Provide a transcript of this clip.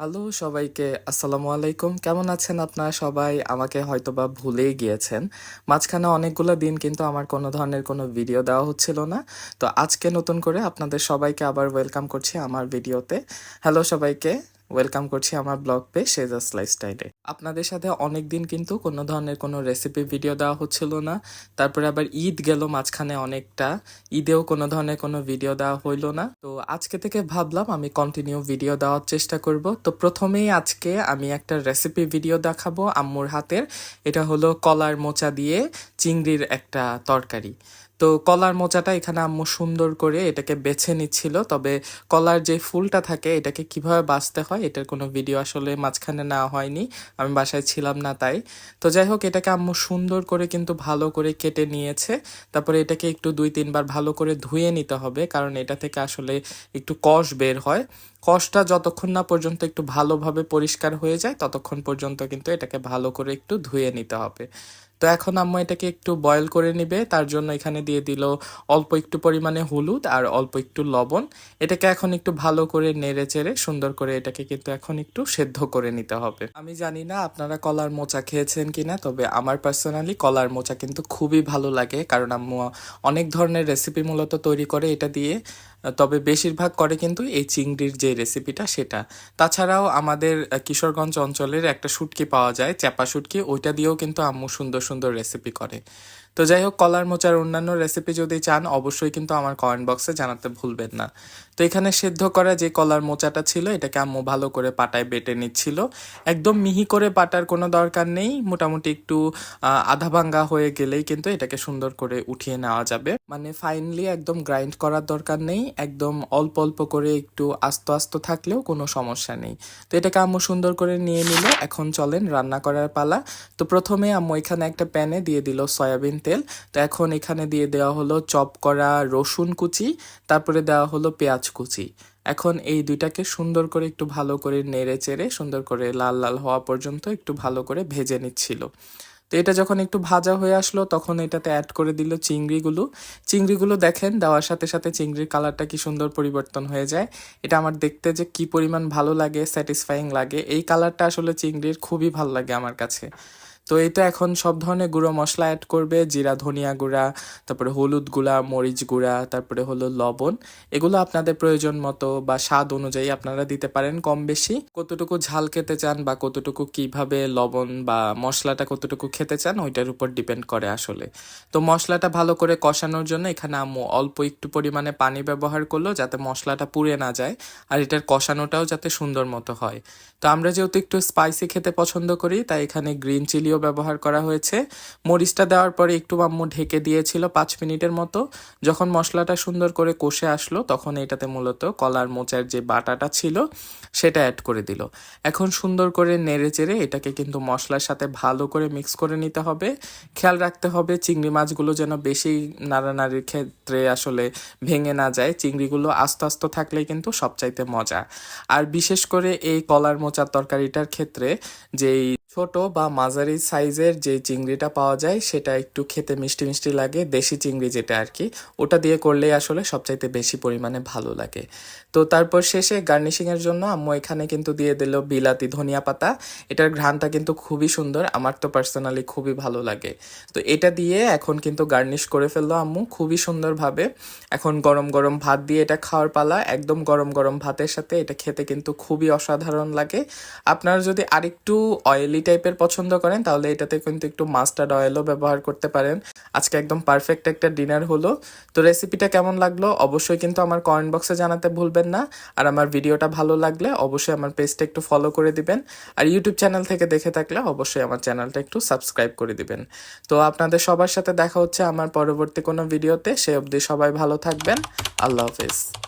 Hello সবাইকে, আসসালামু আলাইকুম। কেমন আছেন আপনারা সবাই? আমাকে হয়তোবা ভুলেই গিয়েছেন। মাঝখানে অনেকগুলো দিন কিন্তু আমার কোনো ধরনের কোনো ভিডিও দেওয়া হচ্ছিল না। তো আজকে নতুন করে আপনাদের সবাইকে আবার ওয়েলকাম করছি আমার ভিডিওতে। হ্যালো সবাইকে। ওয়েলকাম করছি আমার ব্লগ পে সেজাস লাইফস্টাইলে। আপনাদের সাথে অনেক দিন কিন্তু কোনো ধরনের কোনো রেসিপি ভিডিও দেওয়া হচ্ছিল না। তারপরে আবার ঈদ গেল মাঝখানে অনেকটা। ঈদেও কোনো ধরনের কোনো ভিডিও দেওয়া হইল না। তো আজকে থেকে ভাবলাম আমি কন্টিনিউ ভিডিও দেওয়ার চেষ্টা করব। তো প্রথমেই আজকে আমি একটা রেসিপি ভিডিও দেখাবো আম্মুর হাতের। এটা হলো কলার মোচা দিয়ে চিংড়ির একটা তরকারি। তো কলার মোচাটা এখানে আম্মু সুন্দর করে এটাকে বেছে নিচ্ছিল। তবে কলার যে ফুলটা থাকে, এটাকে কীভাবে বাছতে হয়, এটার কোনো ভিডিও আসলে মাঝখানে নেওয়া হয়নি। আমি বাসায় ছিলাম না তাই। তো যাই হোক, এটাকে আম্মু সুন্দর করে কিন্তু ভালো করে কেটে নিয়েছে। তারপরে এটাকে একটু দুই তিনবার ভালো করে ধুয়ে নিতে হবে, কারণ এটা থেকে আসলে একটু কষ বের হয়। কষটা যতক্ষণ না পর্যন্ত একটু ভালোভাবে পরিষ্কার হয়ে যায়, ততক্ষণ পর্যন্ত কিন্তু এটাকে ভালো করে একটু ধুয়ে নিতে হবে। তো এখন আম্মু এটাকে একটু বয়েল করে নিবে, তার জন্য এখানে দিয়ে দিল অল্প একটু পরিমাণে হলুদ আর অল্প একটু লবণ। এটাকে এখন একটু ভালো করে নেড়ে চেড়ে সুন্দর করে এটাকে কিন্তু এখন একটু সেদ্ধ করে নিতে হবে। আমি জানি না আপনারা কলার মোচা খেয়েছেন কিনা, তবে আমার পার্সোনালি কলার মোচা কিন্তু খুবই ভালো লাগে, কারণ আম্মু অনেক ধরনের রেসিপি মূলত তৈরি করে এটা দিয়ে, তবে বেশিরভাগ করে কিন্তু এই চিংড়ির যে রেসিপিটা সেটা। তাছাড়াও আমাদের কিশোরগঞ্জ অঞ্চলের একটা শুটকি পাওয়া যায়, চ্যাপা শুটকি, ওইটা দিয়েও কিন্তু আম্মু সুন্দর সুন্দর রেসিপি করে। তো যাই হোক, কলার মোচার অন্যান্য রেসিপি যদি চান, অবশ্যই কিন্তু আমার কমেন্ট বক্সে জানাতে ভুলবেন না। তো এখানে সেদ্ধ করা যে কলার মোচাটা ছিল, এটাকে আম্মু ভালো করে পাটায় বেটে নিচ্ছিল। একদম মিহি করে বাটার কোনো দরকার নেই, মোটামুটি একটু আধা ভাঙ্গা হয়ে গেলেই কিন্তু এটাকে সুন্দর করে উঠিয়ে নেওয়া যাবে। মানে ফাইনলি একদম গ্রাইন্ড করার দরকার নেই, একদম অল্প অল্প করে একটু আস্ত আস্ত থাকলেও কোনো সমস্যা নেই। তো এটাকে আম্মু সুন্দর করে নিয়ে নিল, এখন চলেন রান্না করার পালা। তো প্রথমে আম্মু এখানে একটা প্যানে দিয়ে দিল সয়াবিন তেল। তো এখন এখানে দিয়ে দেওয়া হলো চপ করা রসুন কুচি, তারপরে দেওয়া হলো পেঁয়াজ কুচি। এখন এই দুইটাকে সুন্দর করে একটু ভালো করে নেড়ে চেড়ে, সুন্দর করে লাল লাল হওয়া পর্যন্ত একটু ভালো করে ভেজে নিচ্ছিল। তো এটা যখন একটু ভাজা হয়ে আসলো, তখন এটাতে অ্যাড করে দিল চিংড়িগুলো। চিংড়িগুলো দেখেন, দেওয়ার সাথে সাথে চিংড়ির কালারটা কি সুন্দর পরিবর্তন হয়ে যায়। এটা আমার দেখতে যে কি পরিমাণ ভালো লাগে স্যাটিসফাইং লাগে। এই কালারটা আসলে চিংড়ির খুবই ভালো লাগে আমার কাছে। তো এই এখন সব ধরনের গুঁড়ো মশলা অ্যাড করবে, জিরা, ধনিয়া গুঁড়া, তারপরে হলুদ গুঁড়া, মরিচ গুঁড়া, তারপরে হলো লবণ। এগুলো আপনাদের প্রয়োজন মতো বা স্বাদ অনুযায়ী আপনারা দিতে পারেন কম বেশি কতটুকু ঝাল খেতে চান বা কতটুকু কীভাবে লবণ বা মশলাটা কতটুকু খেতে চান ওইটার উপর ডিপেন্ড করে আসলে। তো মশলাটা ভালো করে কষানোর জন্য এখানে আম্মু অল্প একটু পরিমাণে পানি ব্যবহার করল যাতে মশলাটা পুড়ে না যায় আর এটার কষানোটাও যাতে সুন্দর মতো হয়। তো আমরা যেহেতু একটু স্পাইসি খেতে পছন্দ করি, তাই এখানে গ্রিন চিলিও ব্যবহার করা হয়েছে। মরিচটা দেওয়ার পরে একটু আম্মু ঢেকে দিয়েছিল পাঁচ মিনিটের মতো। যখন মশলাটা সুন্দর করে কষে আসলো, তখন এটাতে মূলত কলার মোচার যে বাটাটা ছিল, সেটা অ্যাড করে দিল। এখন সুন্দর করে নেড়ে চেড়ে এটাকে কিন্তু মশলার সাথে ভালো করে মিক্স করে নিতে হবে। খেয়াল রাখতে হবে, চিংড়ি মাছগুলো যেন বেশি নাড়ানাড়ির ক্ষেত্রে আসলে ভেঙে না যায়। চিংড়িগুলো আস্তে আস্তে থাকলে কিন্তু সবচাইতে মজা। আর বিশেষ করে এই কলার মোচার তরকারিটার ক্ষেত্রে যেই ছোট বা মাঝারি সাইজের যে চিংড়িটা পাওয়া যায়, সেটা একটু খেতে মিষ্টি মিষ্টি লাগে, দেশি চিংড়ি যেটা আর কি। ওটা দিয়ে করলেই আসলে সবচাইতে বেশি পরিমাণে ভালো লাগে। তো তারপর শেষে গার্নিশিংয়ের জন্য আম্মু এখানে কিন্তু দিয়ে দিল বিলাতি ধনিয়া পাতা। এটার ঘ্রাণটা কিন্তু খুবই সুন্দর, আমার তো পার্সোনালি খুবই ভালো লাগে। তো এটা দিয়ে এখন কিন্তু গার্নিশ করে ফেলল আম্মু খুবই সুন্দরভাবে। এখন গরম গরম ভাত দিয়ে এটা খাওয়ার পালা, একদম গরম গরম ভাতের সাথে এটা খেতে কিন্তু খুবই অসাধারণ লাগে। আপনারা যদি আরেকটু অয়েলি টাইপের পছন্দ করেন, তাহলে এটাতে কিন্তু একটু মাস্টার্ড অয়েলও ব্যবহার করতে পারেন। আজকে একদম পারফেক্ট একটা ডিনার হলো। তো রেসিপিটা কেমন লাগল? অবশ্যই কিন্তু আমার কমেন্ট বক্সে জানাতে ভুলবেন না। আর আমার ভিডিওটা ভালো লাগলে অবশ্যই আমার পেজটা একটু ফলো করে দিবেন। আর ইউটিউব চ্যানেল থেকে দেখে থাকলে অবশ্যই আমার চ্যানেলটা একটু সাবস্ক্রাইব করে দিবেন। তো আপনাদের সবার সাথে দেখা হচ্ছে আমার পরবর্তী কোনো ভিডিওতে সে অবধি সবাই ভালো থাকবেন। আল্লাহ হাফিজ।